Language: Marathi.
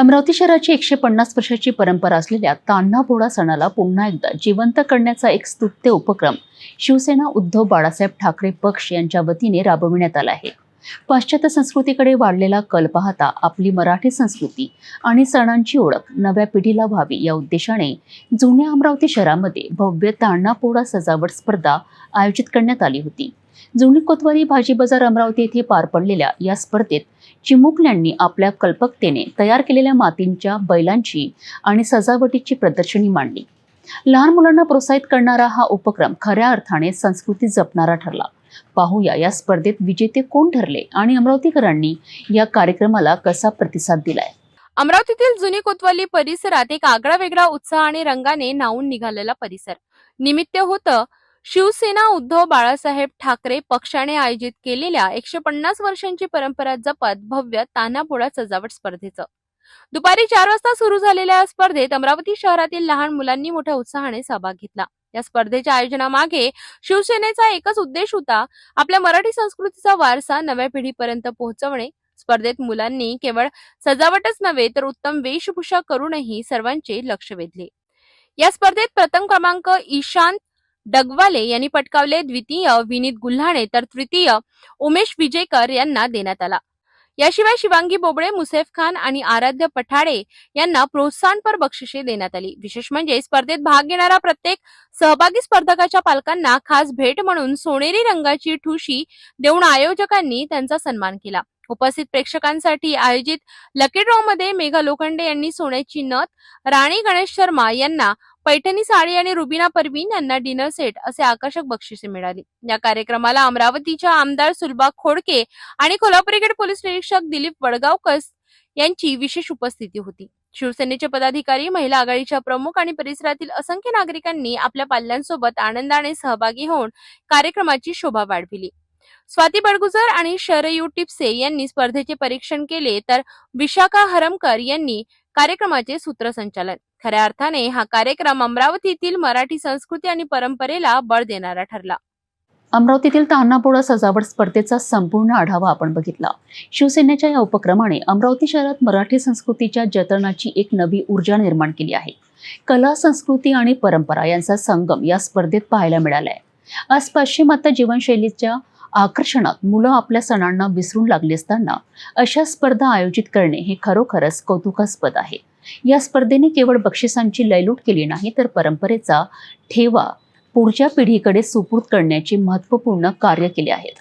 अमरावती शहराची एकशे पन्नास वर्षाची परंपरा असलेल्या तान्हा पोळा सणाला पुन्हा एकदा जिवंत करण्याचा एक स्तुत्य उपक्रम शिवसेना उद्धव बाळासाहेब ठाकरे पक्ष यांच्या वतीने राबविण्यात आला आहे. पाश्चात्य संस्कृतीकडे वाढलेला कल पाहता आपली मराठी संस्कृती आणि सणांची ओळख नव्या पिढीला व्हावी या उद्देशाने जुन्या अमरावती शहरामध्ये भव्य तान्हा पोळा सजावट स्पर्धा आयोजित करण्यात आली होती. जुनी कोतवाली भाजी बाजार अमरावती येथे पार पडलेल्या या स्पर्धेत चिमुकल्यांनी आपल्या कल्पकतेने तयार केलेल्या मातींच्या बैलांची आणि सजावटीची प्रदर्शनी मांडली. लहान मुलांना प्रोत्साहित करणारा हा उपक्रम खऱ्या अर्थाने संस्कृती जपणारा ठरला. पाहूया. या स्पर्धेत विजेते कोण ठरले आणि अमरावतीकरांनी या कार्यक्रमाला कसा प्रतिसाद दिलाय? अमरावतीतील जुनी कोतवाली परिसरात एक आगळा वेगळा उत्साह आणि रंगाने नावून निघालेला परिसर. निमित्त होतं शिवसेना उद्धव बाळासाहेब ठाकरे पक्षाने आयोजित केलेल्या एकशे पन्नास वर्षांची परंपरा जपत भव्य तानापोळा सजावट स्पर्धेचं. दुपारी चार वाजता सुरू झालेल्या या स्पर्धेत अमरावती शहरातील लहान मुलांनी मोठ्या उत्साहाने सहभाग घेतला. या स्पर्धेच्या आयोजनामागे शिवसेनेचा एकच उद्देश होता आपल्या मराठी संस्कृतीचा वारसा नव्या पिढीपर्यंत पोहोचवणे. स्पर्धेत मुलांनी केवळ सजावटच नव्हे तर उत्तम वेशभूषा करूनही सर्वांचे लक्ष वेधले. या स्पर्धेत प्रथम क्रमांक ईशांत डगवाले यांनी पटकावले द्वितीय विनीत गुल्हाणे तर तृतीय उमेश विजयकर यांना देण्यात आला. याशिवाय शिवांगी बोबळे मुसेफ खान आणि आराध्य पठाडे यांना प्रोत्साहनपर बक्षिसे देण्यात आली. विशेष म्हणजे स्पर्धेत भाग घेणारा प्रत्येक सहभागी स्पर्धकाच्या पालकांना खास भेट म्हणून सोनेरी रंगाची ठुशी देऊन आयोजकांनी त्यांचा सन्मान केला. उपस्थित प्रेक्षकांसाठी आयोजित लकी ड्रॉ मध्ये मेघा लोखंडे यांनी सोन्याची नथ राणी गणेश शर्मा यांना पैठणी साडी आणि रुबिना परवीन यांना डिनर सेट असे आकर्षक बक्षिसे मिळाली. या कार्यक्रमाला अमरावतीच्या आमदार सुलभा खोडके आणि कोल्हापूर पोलीस निरीक्षक दिलीप वडगावकर यांची विशेष उपस्थिती होती. शिवसेनेचे पदाधिकारी महिला आघाडीच्या प्रमुख आणि परिसरातील असंख्य नागरिकांनी आपल्या पाल्यांसोबत आनंदाने सहभागी होऊन कार्यक्रमाची शोभा वाढविली. स्वाती बडगुजर आणि शरयू टिपसे यांनी स्पर्धेचे परीक्षण केले तर विशाखा हरमकर यांनी कार्यक्रमाचे सूत्रसंचालन. खऱ्या अर्थाने हा कार्यक्रम अमरावतीतील मराठी संस्कृती आणि परंपरेला बळ देणारा ठरला. अमरावतीतील तान्हापोळा सजावट स्पर्धेचा संपूर्ण आढावा आपण बघितला. शिवसेनेच्या या उपक्रमाने अमरावती शहरात मराठी संस्कृतीच्या जतनाची एक नवी ऊर्जा निर्माण केली आहे. कला संस्कृती आणि परंपरा यांचा संगम या स्पर्धेत पाहायला मिळालाय. आज पाश्चिमात्य जीवनशैलीच्या आकर्षणात मुलं आपल्या सणांना विसरून लागली असताना अशा स्पर्धा आयोजित करणे हे खरोखरच कौतुकास्पद आहे. या स्पर्धेने केवळ बक्षिसांची लयलूट केली नाही तर परंपरेचा ठेवा पुढच्या पिढीकडे सुपूर्द करण्याचे महत्त्वपूर्ण कार्य केले आहेत.